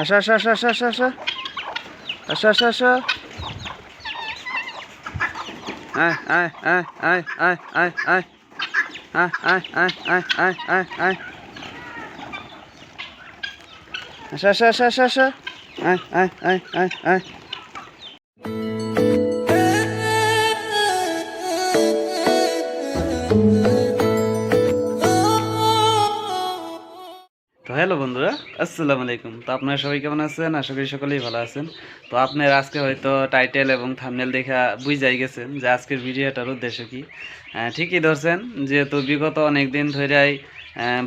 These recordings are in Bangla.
আসো আসা আসা আসা আসা আসা আসা আসা আসা আয় আয় আয় আয় আয় আয় আয় আয় আয় আয় আয় আয় আয় আয় আসো আসো আসো আসো আসো আয় আয় আয় আয় আয় তো হ্যালো বন্ধুরা, আসসালামু আলাইকুম। তো আপনারা সবাই কেমন আছেন? আশা করি সকলেই ভালো আছেন। তো আপনার আজকে হয়তো টাইটেল এবং থামনেল দেখা বুঝাই গেছেন যে আজকের ভিডিওটার উদ্দেশ্য কি। ঠিকই ধরছেন, যেহেতু বিগত অনেক দিন ধরেই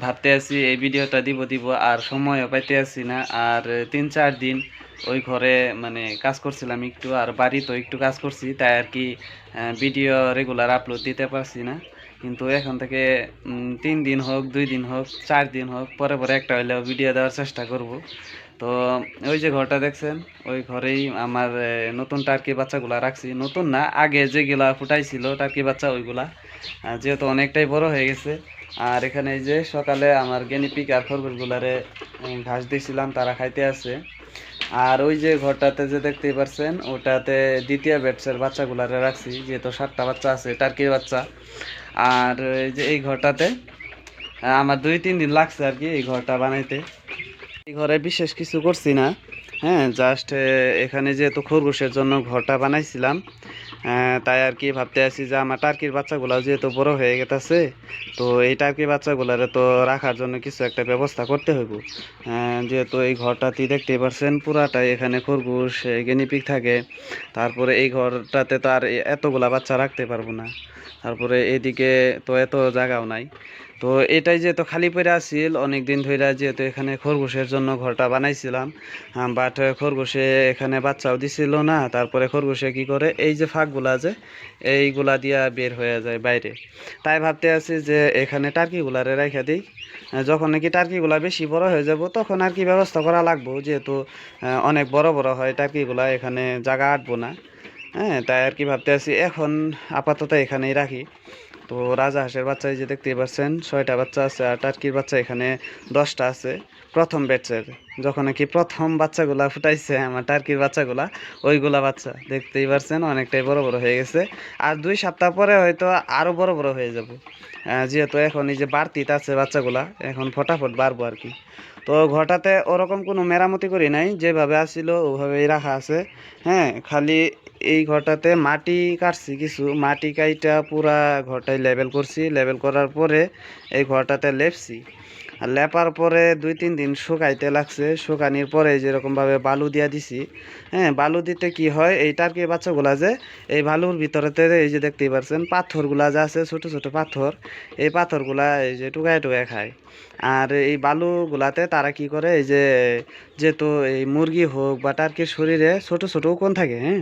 ভাবতে আছি এই ভিডিওটা দিব দিব, আর সময়ও পাইতে আছি না। আর তিন চার দিন ওই ঘরে মানে কাজ করছিলাম একটু, আর বাড়িতেও একটু কাজ করছি, তাই আর কি ভিডিও রেগুলার আপলোড দিতে পারছি না। কিন্তু এখন থেকে তিন দিন হোক, দুই দিন হোক, চার দিন হোক, পরে পরে একটা হইলেও ভিডিও দেওয়ার চেষ্টা করব। তো, ওই যে ঘরটা দেখছেন, ওই ঘরেই আমার নতুন টার্কি বাচ্চাগুলা রাখছি। নতুন না, আগে যেগুলা ফুটাইছিল টার্কি বাচ্চা, ওইগুলা যেহেতু অনেকটাই বড় হয়ে গেছে। আর এখানে এই যে সকালে আমার গেনিপিক আর খরগোশগুলারে ঘাস দিয়েছিলাম তারা খাইতে আছে আর ওই যে ঘরটাতে যে দেখতেই পারছেন, ওটাতে দ্বিতীয় ব্যাটসের বাচ্চাগুলারে রাখছি, যেহেতু সাতটা বাচ্চা আছে টার্কির বাচ্চা। আর এই যে এই ঘরটাতে আমার দুই তিন দিন লাগছে আর কি এই ঘরটা বানাইতে। এই ঘরে বিশেষ কিছু করছি না হ্যাঁ জাস্ট এখানে যেহেতু খরগোশের জন্য ঘরটা বানাইছিলাম তাই আর কি ভাবতে আছি যে আমার টার্কির বাচ্চাগুলো যেহেতু বড় হয়ে গেছে তো এই টার্কির বাচ্চাগুলোরে তো রাখার জন্য কিছু একটা ব্যবস্থা করতে হইব। যেহেতু এই ঘরটাতে দেখতেই পারছেন, পুরাটাই এখানে খরগোশ গেনিপিক থাকে। তারপরে এই ঘরটাতে তো আর এতগুলা বাচ্চা রাখতে পারব না। তারপরে এদিকে তো এত জায়গাও নাই। তো এটাই যেহেতু খালি পড়ে আসছিল অনেক দিন ধরে যেহেতু এখানে খরগোশের জন্য ঘরটা বানাইছিলাম বাট খরগোশে এখানে বাচ্চাও দিছিল না, তারপরে খরগোশে কি করে, এই যে ফাঁকগুলা যে, এইগুলা দিয়া বের হয়ে যায় বাইরে। তাই ভাবতে আছি যে এখানে টার্কিগুলারে রেখে দিই। যখন নাকি টার্কিগুলা বেশি বড় হয়ে যাব, তখন আর কি ব্যবস্থা করা লাগবো, যেহেতু অনেক বড় বড় হয় টার্কিগুলা এখানে জায়গা আটবো না। হ্যাঁ তাই আর কি ভাবতে আছি, এখন আপাতত এখানেই রাখি। তো রাজা হাঁসের বাচ্চা এই যে দেখতেই পাচ্ছেন, ছয়টা বাচ্চা আছে আর টার্কির বাচ্চা এখানে দশটা আছে। প্রথম ব্যাচের, যখন নাকি প্রথম বাচ্চাগুলা ফুটাইছে, আমার টার্কির বাচ্চাগুলা, ওইগুলা বাচ্চা, দেখতেই পারছেন অনেকটাই বড় বড় হয়ে গেছে। আর দুই সপ্তাহ পরে হয়তো আরও বড় বড় হয়ে যাবে। যেহেতু এখন এই যে বাড়তিতে আছে বাচ্চাগুলা, এখন ফটাফট বাড়বো আর কি। তো ঘটাতে ওরকম কোনো মেরামতি করি নাই, যেভাবে আসছিল ওভাবেই রাখা আছে। হ্যাঁ খালি এই ঘরটাতে মাটি কাটছি, কিছু মাটি কাইটা পুরা ঘরটাই লেবেল করছি। লেবেল করার পরে এই ঘরটাতে লেপছি। আর লেপার পরে দুই, তিন দিন শুকাইতে লাগছে। শুকানির পরে যেরকমভাবে বালু দিয়া দিছি হ্যাঁ বালু দিতে কি হয়, এই টার্কি বাচ্চাগুলা যে, এই বালুর ভিতরেতে এই যে দেখতেই পারছেন, পাথরগুলা যে আছে, ছোট ছোট পাথর, এই পাথরগুলা এই যে টুকায় টুকায় খায়। আর এই বালুগুলাতে তারা কি করে, এই যে যেহেতু এই মুরগি হোক বা টার্কির শরীরে ছোট ছোট কোন থাকে হ্যাঁ?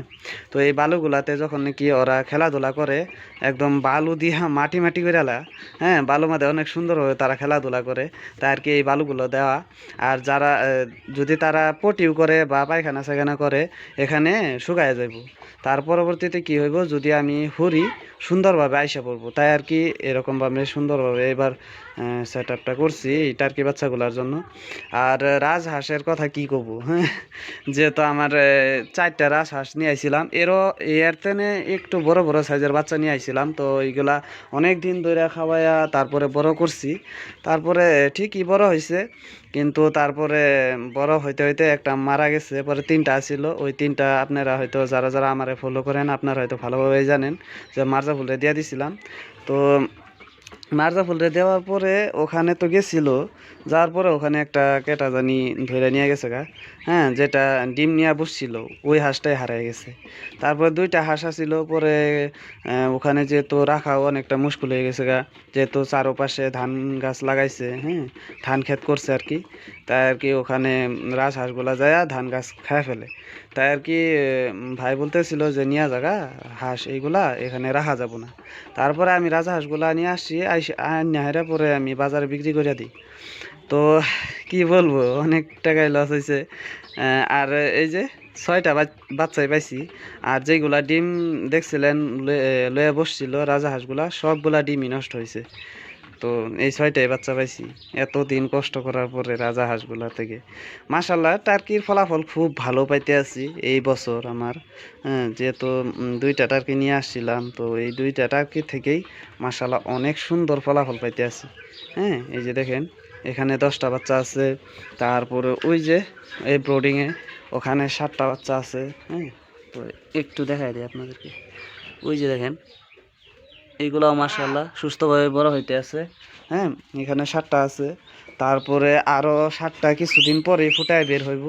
তো এই বালুগুলাতে যখন নাকি ওরা খেলাধুলা করে, একদম বালু দিয়া মাটি মাটি করে আলা হ্যাঁ? বালু মাঝে অনেক সুন্দরভাবে তারা খেলাধুলা করে তাই আর কি এই বালুগুলো দেওয়া। আর যারা যদি তারা পটিও করে বা পায়খানা সায়খানা করে, এখানে শুকায় যাইব। তার পরবর্তীতে কি হইব? যদি আমি হুরি সুন্দরভাবে আইসা পড়ব। তাই আর কি এরকমভাবে সুন্দরভাবে এবার সেট আপটা করছি এই টার্কি বাচ্চাগুলোর জন্য। আর রাজহাঁসের কথা কি কব হ্যাঁ? যেহেতু আমার চারটা রাজহাঁস নিয়ে আইছিলাম। এরও এর তেনে একটু বড় বড় সাইজের বাচ্চা নিয়ে আইছিলাম। তো এইগুলা অনেক দিন ধরে খাওয়াইয়া তারপরে বড় করছি। তারপরে ঠিকই বড় হয়েছে কিন্তু তারপরে বড় হইতে হইতে একটা মারা গেছে। পরে তিনটা আসছিল ওই তিনটা আপনারা হয়তো যারা যারা আমারে ফলো করেন, আপনারা হয়তো ভালোভাবে জানেন যে মার্জা ফুলরে দিয়ে দিছিলাম। তো মার্জা ফুলরে দেওয়ার পরে ওখানে তো গেছিল, যাওয়ার পরে ওখানে একটা কেটা জানি ধরে নিয়ে গেছে গা হ্যাঁ যেটা ডিম নিয়ে বসছিল, ওই হাঁসটাই হারাই গেছে। তারপরে দুইটা হাঁস আসছিল পরে ওখানে যেহেতু রাখাও অনেকটা মুশকিল হয়ে গেছে গা, যেহেতু চারোপাশে ধান গাছ লাগাইছে হ্যাঁ ধান ক্ষেত করছে আর কি, তাই আর কি ওখানে রাজ হাঁসগুলা যায় ধান গাছ খায় ফেলে। তাই আর কি ভাই বলতেছিল যে, নিয়ে জায়গা হাঁস এইগুলা এখানে রাখা যাব না। তারপরে আমি রাজা হাঁসগুলা নিয়ে আসছি আইনা পরে আমি বাজারে বিক্রি করে দিই। তো কি বলব, অনেক টাকাই লস হয়েছে আর এই যে ছয়টা বাচ- বাচ্চাই পাইছি। আর যেগুলা ডিম দেখছিলেন, লয়ে বসছিল রাজা হাঁসগুলা, সবগুলা ডিমই নষ্ট হয়েছে তো এই ছয়টাই বাচ্চা পাইছি। এত দিন কষ্ট করার পরে রাজা হাঁসগুলা থেকে। মাসাল্লাহ টার্কির ফলাফল খুব ভালো পাইতে আছি এই বছর আমার। হ্যাঁ যেহেতু দুইটা টার্কি নিয়ে আসছিলাম, তো এই দুইটা টার্কি থেকেই মাসাল্লাহ অনেক সুন্দর ফলাফল পাইতে আছি। হ্যাঁ এই যে দেখেন, এখানে দশটা বাচ্চা আছে, তারপরে ওই যে এই ব্রোডিংয়ে ওখানে সাতটা বাচ্চা আছে। হ্যাঁ তো একটু দেখাই দিই আপনাদেরকে। ওই যে দেখেন এইগুলাও মাসাল্লাহ সুস্থভাবে বড় হইতে আছে। হ্যাঁ এখানে সাতটা আছে। তারপরে আরও সাতটা কিছুদিন পরে ফুটায় বের হইব।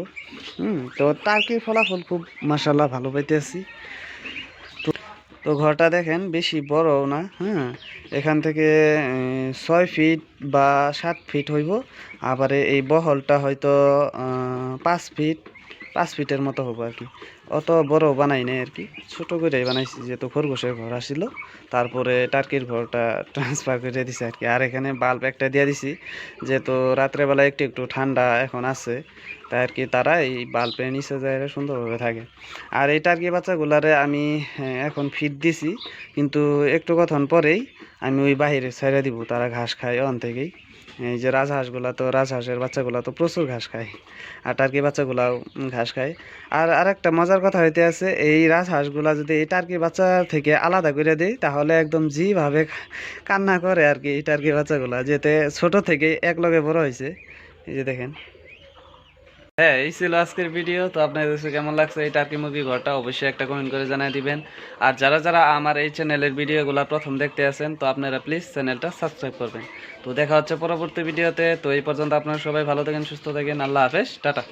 হুম, তো টার্কির ফলাফল খুব মাসাল্লাহ ভালো পাইতেছি তো ঘরটা দেখেন বেশি বড়ও না হ্যাঁ। এখান থেকে ছয় ফিট বা সাত ফিট হইব। আবার এই বহলটা হয়তো পাঁচ ফিট পাঁচ ফিটের মতো হব আর কি। অত বড় বানাই নাই আর কি। ছোটো করেই বানাইছি যেহেতু খরগোশের ঘর আসছিল তারপরে টার্কির ঘরটা ট্রান্সফার করে দিছি আর কি। আর এখানে বাল্ব একটা দিয়ে দিছি যেহেতু রাত্রেবেলা একটু একটু ঠান্ডা এখন আছে তাই আর কি তারা এই বাল্বের নিচে যায় সুন্দরভাবে থাকে। আর এই টার্কি বাচ্চাগুলারে আমি হ্যাঁ, এখন ফিট দিছি। কিন্তু একটু কখন পরেই আমি ওই বাইরে ছেড়ে দিব তারা ঘাস খায় অন থেকেই। এই যে রাজহাঁসগুলা তো রাজহাঁসের বাচ্চাগুলা তো প্রচুর ঘাস খায়। আর টার্কি বাচ্চাগুলাও ঘাস খায়। আর আরেকটা মজার কথা হইতে আছে, এই রাজহাঁসগুলা যদি এই টার্কি বাচ্চা থেকে আলাদা করে দিই, তাহলে একদম যেভাবে কান্না করে আর কি এই টার্কি বাচ্চাগুলা, যেতে ছোট থেকে এক লগে বড় হয়েছে এই যে দেখেন। হ্যাঁ এই ছিল আজকের ভিডিও তো আপনাদের কাছে কেমন লাগছে? এই টার্কি মুরগি ঘরটা অবশ্যই একটা কমেন্ট করে জানিয়ে দিবেন। আর যারা যারা আমার এই চ্যানেলের ভিডিওগুলো প্রথম দেখতে আছেন, তো আপনারা প্লিজ চ্যানেলটা সাবস্ক্রাইব করবেন। তো দেখা হচ্ছে পরবর্তী ভিডিওতে তো এই পর্যন্ত আপনারা সবাই ভালো থাকেন, সুস্থ থাকেন। আল্লাহ হাফেজ। টাটা।